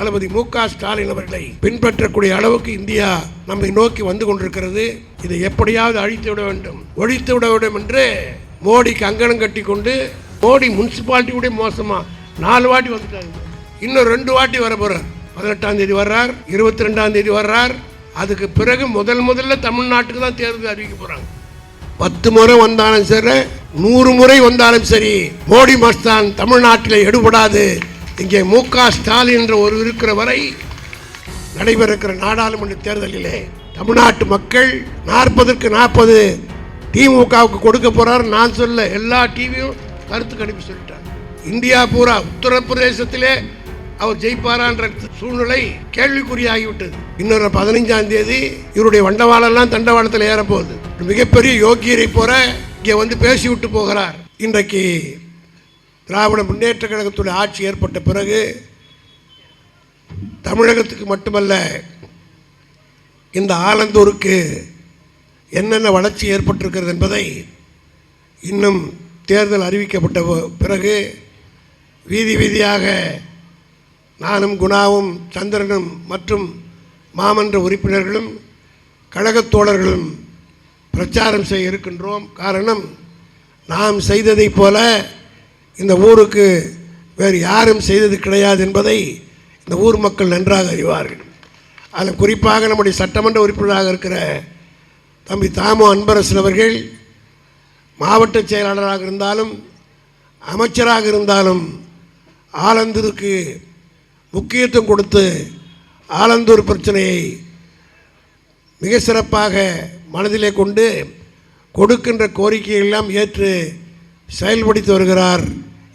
தளபதி மு க ஸ்டாலின் அவர்களை பின்பற்றக்கூடிய அளவுக்கு இந்தியா நம்மை நோக்கி வந்து கொண்டிருக்கிறது. இதை எப்படியாவது அழித்து விட வேண்டும். ஒழித்து விட வேண்டும் என்று மோடிக்கு அங்கனம் கட்டி கொண்டு மோடி முனிசிபாலிட்டி கூட மோசமா நாலு வாட்டி வந்துட்டாங்க இன்னும் ரெண்டு வாட்டி வர போறார். பதினெட்டாம் தேதி வர்றார் இருபத்தி ரெண்டாம் தேதி வர்றார். அதுக்கு பிறகு முதல் முதல்ல தமிழ்நாட்டுக்கு தான் தேர்தல் அறிவிக்க போறாங்க. பத்து முறை வந்தாலும் சரி நூறு முறை வந்தாலும் சரி மோடி மஸ்தான் தமிழ்நாட்டில் எடுபடாது. இங்கே மு க ஸ்டாலின் என்ற ஒரு இருக்கிற வரை நடைபெற இருக்கிற நாடாளுமன்ற தேர்தலிலே தமிழ்நாட்டு மக்கள் நாற்பதற்கு நாற்பது திமுகவுக்கு கொடுக்க போறார். நான் சொல்ல எல்லா டிவியும் கருத்து கணிப்பு சொல்லிட்டார். இந்தியா பூரா உத்தரப்பிரதேசத்திலே அவர் ஜெயிப்பாரான்ற சூழ்நிலை கேள்விக்குறியாகிவிட்டது. இன்னொரு பதினைஞ்சாம் தேதி இவருடைய வண்டவாளெல்லாம் தண்டவாளத்தில் ஏறப்போகுது. மிகப்பெரிய யோகியரை போற இங்கே வந்து பேசிவிட்டு போகிறார். இன்றைக்கு திராவிட முன்னேற்ற கழகத்துடைய ஆட்சி ஏற்பட்ட பிறகு தமிழகத்துக்கு மட்டுமல்ல இந்த ஆலந்தூருக்கு என்னென்ன வளர்ச்சி ஏற்பட்டிருக்கிறது என்பதை இன்னும் தேர்தல் அறிவிக்கப்பட்ட பிறகு வீதி வீதியாக நானும் குணாவும் சந்திரனும் மற்றும் மாமன்ற உறுப்பினர்களும் கழகத் தோழர்களும் பிரச்சாரம் செய்ய இருக்கின்றோம். காரணம் நாம் செய்ததைப் போல இந்த ஊருக்கு வேறு யாரும் செய்தது கிடையாது என்பதை இந்த ஊர் மக்கள் நன்றாக அறிவார்கள். அதில் குறிப்பாக நம்முடைய சட்டமன்ற உறுப்பினராக இருக்கிற தம்பி தாமோ அன்பரசன் அவர்கள் மாவட்ட செயலாளராக இருந்தாலும் அமைச்சராக இருந்தாலும் ஆலந்தூருக்கு முக்கியத்துவம் கொடுத்து ஆலந்தூர் பிரச்சனையை மிக சிறப்பாக மனதிலே கொண்டு கொடுக்கின்ற கோரிக்கையெல்லாம் ஏற்று செயல்படுத்தி வருகிறார்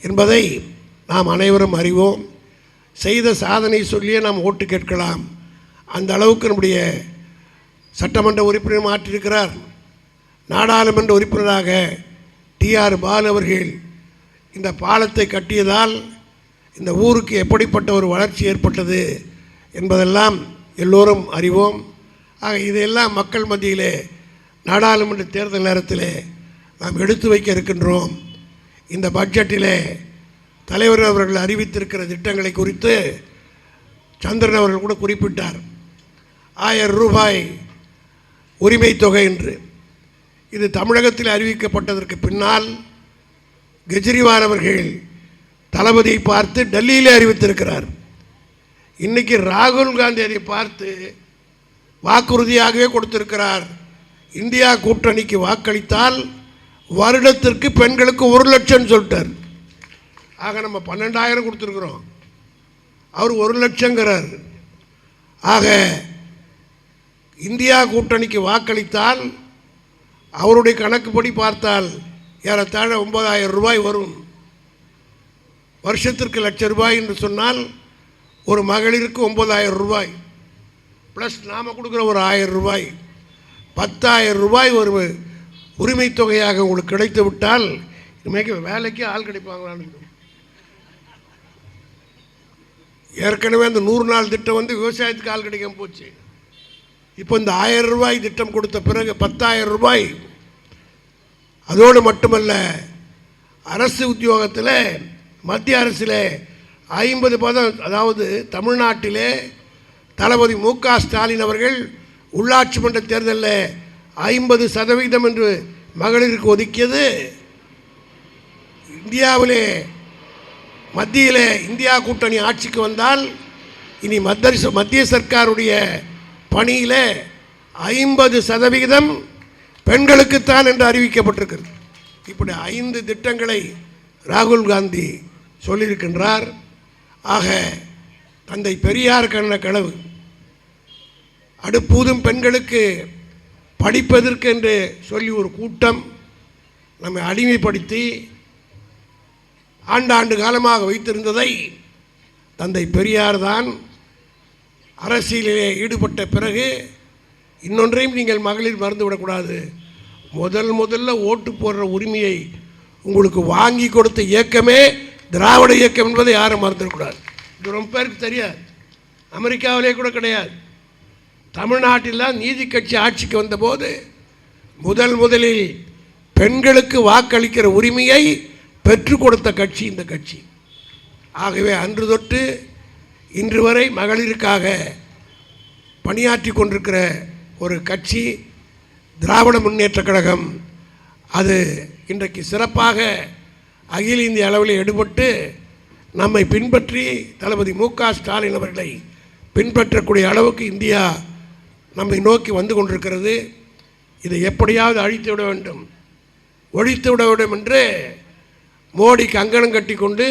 என்பதை நாம் அனைவரும் அறிவோம். செய்த சாதனை சொல்லியே நாம் ஓட்டு கேட்கலாம். அந்த அளவுக்கு நம்முடைய சட்டமன்ற உறுப்பினர் மாற்றியிருக்கிறார். நாடாளுமன்ற உறுப்பினராக டிஆர் பாலு அவர்கள் இந்த பாலத்தை கட்டியதால் இந்த ஊருக்கு எப்படிப்பட்ட ஒரு வளர்ச்சி ஏற்பட்டது என்பதெல்லாம் எல்லோரும் அறிவோம். ஆக இதையெல்லாம் மக்கள் மத்தியிலே நாடாளுமன்ற தேர்தல் நேரத்திலே நாம் எடுத்து வைக்க இருக்கின்றோம். இந்த பட்ஜெட்டிலே தலைவர் அவர்கள் அறிவித்திருக்கிற திட்டங்களை குறித்து சந்திரன் அவர்கள் கூட குறிப்பிட்டார். ஆயிரம் ரூபாய் உரிமை தொகை என்று. இது தமிழகத்தில் அறிவிக்கப்பட்டதற்கு பின்னால் கெஜ்ரிவால் அவர்கள் தளபதியை பார்த்து டெல்லியிலே அறிவித்திருக்கிறார். இன்றைக்கி ராகுல் காந்தி அதை பார்த்து வாக்குறுதியாகவே கொடுத்திருக்கிறார். இந்தியா கூட்டணிக்கு வாக்களித்தால் வருடத்திற்கு பெண்களுக்கு ஒரு லட்சம் சொல்லிட்டார். ஆக நம்ம பன்னெண்டாயிரம் கொடுத்துருக்குறோம். அவர் ஒரு லட்சங்கிறார். ஆக இந்தியா கூட்டணிக்கு வாக்களித்தால் அவருடைய கணக்குப்படி பார்த்தால் ஏறத்தாழ ஒன்பதாயிரம் ரூபாய் வரும். வருஷத்திற்கு லட்சம் ரூபாய் என்று சொன்னால் ஒரு மகளிருக்கு ஒன்பதாயிரம் ரூபாய். ப்ளஸ் நாம் கொடுக்குற ஒரு ஆயிரம் ரூபாய். பத்தாயிரம் ரூபாய் ஒரு உரிமை தொகையாக உங்களுக்கு கிடைத்து விட்டால் இனிமேக்கு வேலைக்கு ஆள் கிடைப்பாங்களான்னு ஏற்கனவே அந்த நூறு நாள் திட்டம் வந்து விவசாயத்துக்கு ஆள் கிடைக்காம போச்சு. இப்போ இந்த ஆயிரம் ரூபாய் திட்டம் கொடுத்த பிறகு பத்தாயிரம் ரூபாய். அதோடு மட்டுமல்ல அரசு உத்தியோகத்தில் மத்திய அரசில் ஐம்பது பதம் அதாவது தமிழ்நாட்டிலே தளபதி மு க ஸ்டாலின் அவர்கள் உள்ளாட்சி மன்ற தேர்தலில் ஐம்பது சதவீதம் என்று மகளிருக்கு ஒதுக்கியது. இந்தியாவிலே மத்தியிலே இந்தியா கூட்டணி ஆட்சிக்கு வந்தால் இனி மத்திய மத்திய சர்க்காருடைய பணியில் ஐம்பது சதவிகிதம் பெண்களுக்குத்தான் என்று அறிவிக்கப்பட்டிருக்கிறது. இப்படி ஐந்து திட்டங்களை ராகுல் காந்தி சொல்லியிருக்கின்றார். ஆக தந்தை பெரியார் கண்ண கனவு அடுப்பூதும் பெண்களுக்கு படிப்பதற்கு என்று சொல்லி ஒரு கூட்டம் நம்மை அடிமைப்படுத்தி ஆண்டாண்டு காலமாக வைத்திருந்ததை தந்தை பெரியார் தான் அரசியலிலே ஈடுபட்ட பிறகு இன்னொன்றையும் நீங்கள் மகளிர் மறந்துவிடக்கூடாது. முதல் முதல்ல ஓட்டு போடுற உரிமையை உங்களுக்கு வாங்கி கொடுத்த இயக்கமே திராவிட இயக்கம் என்பதை யாரும் மறந்துடக்கூடாது. இது ரொம்ப பேருக்கு தெரியாது. அமெரிக்காவிலே கூட கிடையாது. தமிழ்நாட்டில் நீதி கட்சி ஆட்சிக்கு வந்தபோது முதல் முதலில் பெண்களுக்கு வாக்களிக்கிற உரிமையை பெற்றுக் கொடுத்த கட்சி இந்த கட்சி. ஆகவே அன்று தொட்டு இன்று வரை மகளிருக்காக பணியாற்றி கொண்டிருக்கிற ஒரு கட்சி திராவிட முன்னேற்ற கழகம் அது இன்றைக்கு சிறப்பாக அகில இந்திய அளவில் எடுபட்டு நம்மை பின்பற்றி தளபதி மு க ஸ்டாலின் அவர்களை பின்பற்றக்கூடிய அளவுக்கு இந்தியா நம்மை நோக்கி வந்து கொண்டிருக்கிறது. இதை எப்படியாவது அழித்து விட வேண்டும். ஒழித்து விட வேண்டும் என்று மோடிக்கு கங்கணம் கட்டி கொண்டு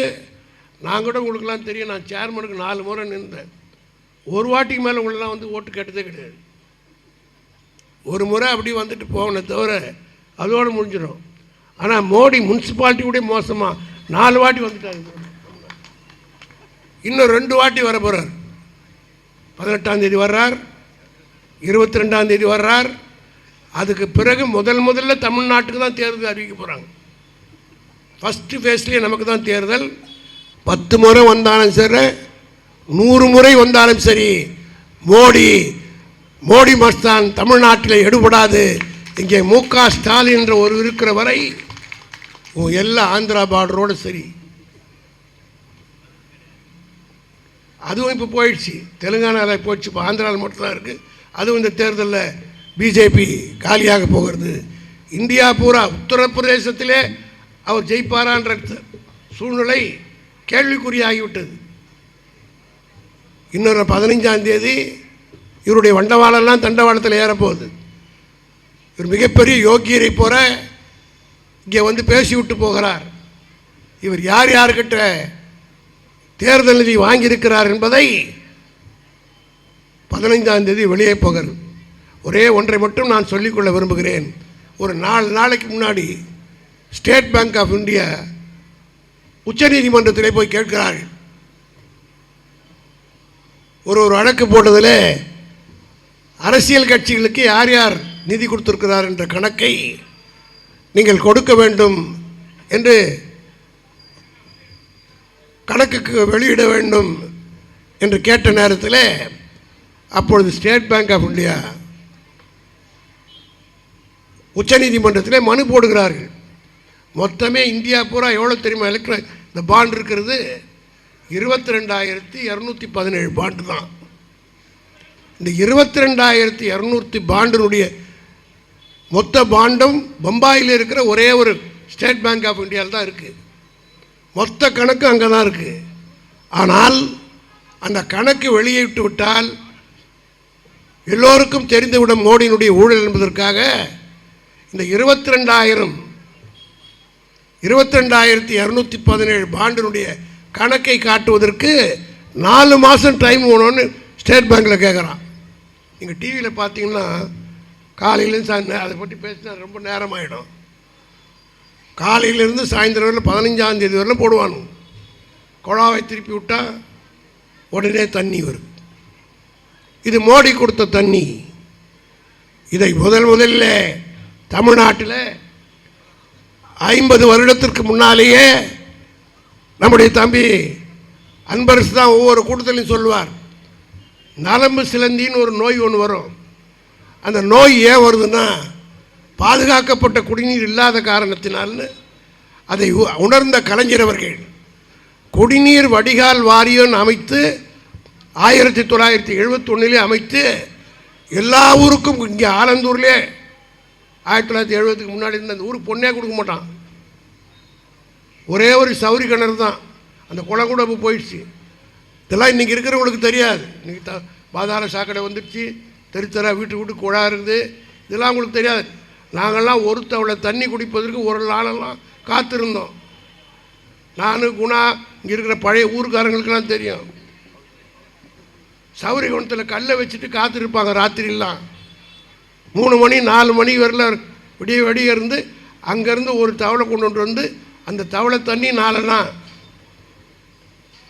நான் கூட உங்களுக்கெல்லாம் தெரியும் நான் சேர்மனுக்கு நாலு முறை நின்றேன். ஒரு வாட்டிக்கு மேலே உங்களெல்லாம் வந்து ஓட்டு கேட்டதே கிடையாது. ஒரு முறை அப்படி வந்துட்டு போகணே தவிர அதோடு முடிஞ்சிடும். ஆனால் மோடி முனிசிபாலிட்டி கூட மோசமாக நாலு வாட்டி வந்துட்டாரு. இன்னும் ரெண்டு வாட்டி வர போகிறார் பதினெட்டாம் தேதி வர்றார். இருபத்தி ரெண்டாம் தேதி வர்றார். அதுக்கு பிறகு முதல் முதல்ல தமிழ்நாட்டுக்கு தான் தேர்தல் அறிவிக்க போகிறாங்க ஃபஸ்ட்டு ஃபேஸ்லேயே நமக்கு தான் தேர்தல். பத்து முறை வந்தாலும் சரி நூறு முறை வந்தாலும் சரி மோடி மோடி மஸ்தான் தமிழ்நாட்டில் எடுபடாது. இங்கே மு க ஸ்டாலின் என்ற ஒரு இருக்கிற வரை எல்லா ஆந்திரா பார்டரோடு சரி. அதுவும் இப்போ போயிடுச்சு. தெலுங்கானாவில் போயிடுச்சு இப்போ ஆந்திராவில் மட்டும்தான் இருக்குது அதுவும் இந்த தேர்தலில் பிஜேபி காலியாக போகிறது. இந்தியா பூரா உத்தரப்பிரதேசத்திலே அவர் ஜெயிப்பாரான்ற சூழ்நிலை கேள்விக்குறியாகிவிட்டது. இன்னொரு பதினைஞ்சாம் தேதி இவருடைய வண்டவாளெல்லாம் தண்டவாளத்தில் ஏறப்போகுது. இவர் மிகப்பெரிய யோக்கியரை போல இங்கே வந்து பேசிவிட்டு போகிறார். இவர் யார் யார்கிட்ட தேர்தல் நிதி வாங்கியிருக்கிறார் என்பதை பதினைந்தாம் தேதி வெளியே போகிறது ஒரே ஒன்றை மட்டும் நான் சொல்லிக்கொள்ள விரும்புகிறேன். ஒரு நாலு நாளைக்கு முன்னாடி ஸ்டேட் பேங்க் ஆஃப் இந்தியா உச்சநீதிமன்றத்திலே போய் கேட்கிறார்கள் ஒரு ஒரு வழக்கு போட்டதில் அரசியல் கட்சிகளுக்கு யார் யார் நிதி கொடுத்துருக்கிறார் என்ற கணக்கை நீங்கள் கொடுக்க வேண்டும் என்று கணக்குக்கு வெளியிட வேண்டும் என்று கேட்ட நேரத்தில் அப்பொழுது ஸ்டேட் பேங்க் ஆஃப் இந்தியா உச்சநீதிமன்றத்தில் மனு போடுகிறார்கள். மொத்தமே இந்தியா பூரா எவ்வளோ தெரியுமா? எலக்ட்ர இந்த பாண்ட் இருக்கிறது இருபத்தி ரெண்டாயிரத்தி இரநூத்தி பதினேழு பாண்டு தான். இந்த இருபத்தி ரெண்டாயிரத்தி இரநூத்தி பாண்டினுடைய மொத்த பாண்டும் பம்பாயில் இருக்கிற ஒரே ஒரு ஸ்டேட் பேங்க் ஆஃப் இந்தியாவில் தான் இருக்குது மொத்த கணக்கு அங்கே தான் இருக்குது ஆனால் அந்த கணக்கு வெளியிட்டு விட்டால் எல்லோருக்கும் தெரிந்துவிடும் மோடியினுடைய ஊழல் என்பதற்காக இந்த இருபத்தி ரெண்டாயிரம் இருபத்தி ரெண்டாயிரத்தி இரநூத்தி பதினேழு பாண்டினுடைய கணக்கை காட்டுவதற்கு நாலு மாதம் டைம் வேணும்னு ஸ்டேட் பேங்க்கில் கேட்குறான் நீங்கள் டிவியில் பார்த்தீங்கன்னா காலையிலேருந்து சாயந்தரம் அதை பற்றி பேசினா ரொம்ப நேரம் ஆகிடும் காலையிலேருந்து சாயந்தரம் வரல பதினஞ்சாம் தேதி போடுவானு குழாவை திருப்பி விட்டால் உடனே தண்ணி வருது. இது மோடி கொடுத்த தண்ணி. இதை முதல் முதல்ல தமிழ்நாட்டில் ஐம்பது வருடத்திற்கு முன்னாலேயே நம்முடைய தம்பி அன்பரசு தான் ஒவ்வொரு கூட்டத்திலையும் சொல்லுவார். நரம்பு சிலந்தின்னு ஒரு நோய் ஒன்று வரும். அந்த நோய் ஏன் வருதுன்னா பாதுகாக்கப்பட்ட குடிநீர் இல்லாத காரணத்தினால்னு அதை உ- உணர்ந்த கலைஞர் அவர்கள் குடிநீர் வடிகால் வாரியம் அமைத்து ஆயிரத்தி தொள்ளாயிரத்தி எழுபத்தொன்னிலே அமைத்து எல்லா ஊருக்கும் இங்கே ஆலந்தூர்லேயே ஆயிரத்தி தொள்ளாயிரத்தி எழுபதுக்கு முன்னாடி இருந்த அந்த ஊருக்கு பொண்ணே கொடுக்க மாட்டான். ஒரே ஒரு சௌரி கிணறு தான். அந்த குளம் கூட இப்போ போயிடுச்சு. இதெல்லாம் இன்றைக்கி இருக்கிறவங்களுக்கு தெரியாது. இன்றைக்கி த பாதாள சாக்கடை வந்துடுச்சு. தெருத்தரா வீட்டு வீட்டு குழா இருக்குது. இதெல்லாம் உங்களுக்கு தெரியாது. நாங்கள்லாம் ஒரு தவளை தண்ணி குடிப்பதற்கு ஒரு நாளெல்லாம் காத்திருந்தோம். நான் குணா இங்கே இருக்கிற பழைய ஊருக்காரங்களுக்கெல்லாம் தெரியும். சௌரி குணத்தில் கல்லை வச்சுட்டு காத்திருப்பாங்க ராத்திரிலாம். மூணு மணி நாலு மணி வரல விடிய விடிய இருந்து அங்கேருந்து ஒரு தவளை கொண்டு வந்து அந்த தவளை தண்ணி நாலனா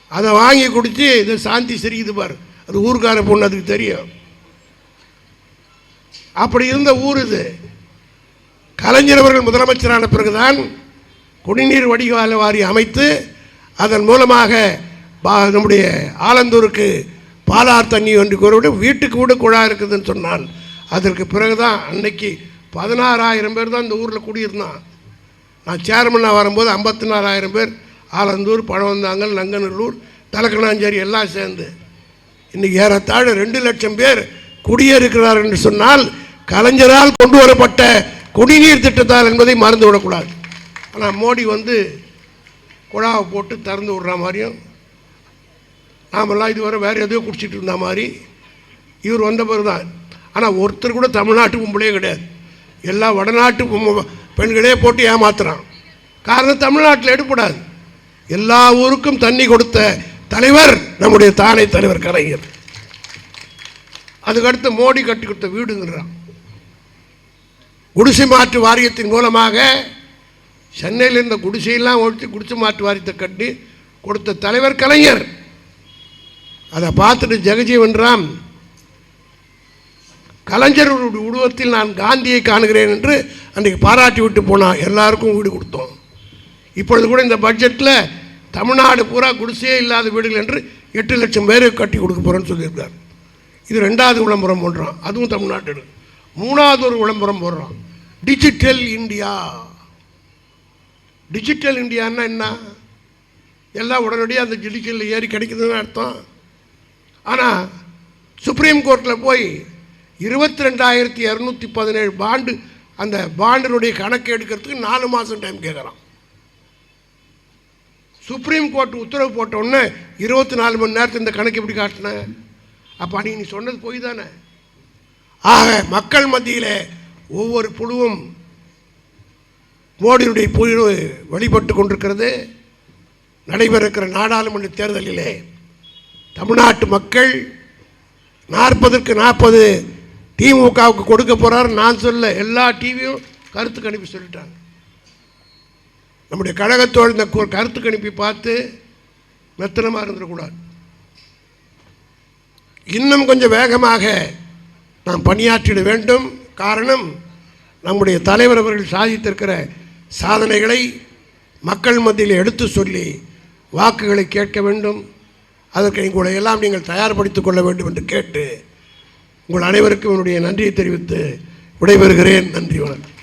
அதை வாங்கி குடித்து இது சாந்தி சிரிக்குது பார். அது ஊருக்கார பொண்ணு அதுக்கு தெரியும். அப்படி இருந்த ஊர் இது. கலைஞர் அவர்கள் முதலமைச்சரான பிறகுதான் குடிநீர் வடிகால வாரி அமைத்து அதன் மூலமாக பா- நம்முடைய ஆலந்தூருக்கு பாலார் தண்ணி என்று கூறவிட வீட்டுக்கு கூட குழா இருக்குதுன்னு சொன்னால் அதற்கு பிறகு தான் அன்னைக்கு பதினாறாயிரம் பேர் தான் இந்த ஊரில் குடியிருந்தான். நான் சேர்மனாக வரும்போது ஐம்பத்தி நாலாயிரம் பேர் ஆலந்தூர் பழவந்தாங்கல் நங்கநல்லூர் தலக்கணாஞ்சேரி எல்லாம் சேர்ந்து. இன்றைக்கி ஏறத்தாழ ரெண்டு லட்சம் பேர் குடியேறுகிறார் என்று சொன்னால் கலைஞரால் கொண்டு வரப்பட்ட குடிநீர் திட்டத்தால் என்பதை மறந்து விடக்கூடாது ஆனால் மோடி வந்து குழாவை போட்டு திறந்து விடுற மாதிரியும் நாமெல்லாம் இதுவரை வேறு எதையோ குடிச்சிட்டு இருந்த மாதிரி. இவர் வந்த பிறகு தான் ஆனால் ஒருத்தர் கூட தமிழ்நாட்டு பொம்பளையே கிடையாது. எல்லா வடநாட்டு பெண்களே போட்டு ஏமாத்துறான். காரணம் தமிழ்நாட்டில் எடுப்படாது எல்லா ஊருக்கும் தண்ணி கொடுத்த தலைவர் நம்முடைய தானை தலைவர் கலைஞர். அதுக்கடுத்து மோடி கட்டி கொடுத்த வீடுங்கிறான். குடிசை மாற்று வாரியத்தின் மூலமாக சென்னையில் இருந்த குடிசையெல்லாம் ஒழித்து குடிசை மாற்று வாரியத்தை கட்டி கொடுத்த தலைவர் கலைஞர். அதை பார்த்துட்டு ஜெகஜீவன் ராம் கலைஞருடைய உருவத்தில் நான் காந்தியை காணுகிறேன் என்று அன்றைக்கு பாராட்டி விட்டு போனான் எல்லாருக்கும் வீடு கொடுத்தோம். இப்பொழுது கூட இந்த பட்ஜெட்டில் தமிழ்நாடு பூரா குடிசையே இல்லாத வீடுகள் என்று எட்டு லட்சம் பேருக்கு கட்டி கொடுக்க போகிறேன்னு சொல்லியிருக்கார். இது ரெண்டாவது விளம்பரம் போடுறான். அதுவும் தமிழ்நாட்டில். மூணாவது ஒரு விளம்பரம் போடுறான். டிஜிட்டல் இந்தியா டிஜிட்டல் இந்தியான்னா என்ன? எல்லாம் உடனடியாக அந்த டிஜிட்டலில் ஏறி கிடைக்குதுன்னு அர்த்தம். ஆனால் சுப்ரீம் கோர்ட்டில் போய் இருபத்தி ரெண்டாயிரத்தி இரநூத்தி பதினேழு பாண்டு அந்த பாண்டினுடைய கணக்கு எடுக்கிறதுக்கு நாலு மாதம் டைம் கேட்குறான் சுப்ரீம் கோர்ட் உத்தரவு போட்டோன்னே இருபத்தி நாலு மணி நேரத்தில் இந்த கணக்கு எப்படி காட்டின? அப்போ நீ நீ சொன்னது போய் தானே? ஆக மக்கள் மத்தியில் ஒவ்வொரு புழுவும் மோடியுடைய புழு வழிபட்டு கொண்டிருக்கிறது. இருக்கிற நாடாளுமன்ற தேர்தலிலே தமிழ்நாட்டு மக்கள் நாற்பதற்கு நாற்பது திமுகவுக்கு கொடுக்க போறார். நான் சொல்ல எல்லா டிவியும் கருத்து கணிப்பு சொல்லிட்டாங்க. நம்முடைய கழகத்தோடு இந்த கருத்து கணிப்பை பார்த்து மெத்தனமாக இருந்துடக்கூடாது. இன்னும் கொஞ்சம் வேகமாக நாம் பணியாற்றிட வேண்டும். காரணம் நம்முடைய தலைவர் அவர்கள் சாதித்திருக்கிற சாதனைகளை மக்கள் மத்தியில் எடுத்து சொல்லி வாக்குகளை கேட்க வேண்டும். அதற்கு உங்களை எல்லாம் நீங்கள் தயார்படுத்திக் கொள்ள வேண்டும் என்று கேட்டு உங்கள் அனைவருக்கும் என்னுடைய நன்றியை தெரிவித்து விடைபெறுகிறேன். நன்றி வணக்கம்.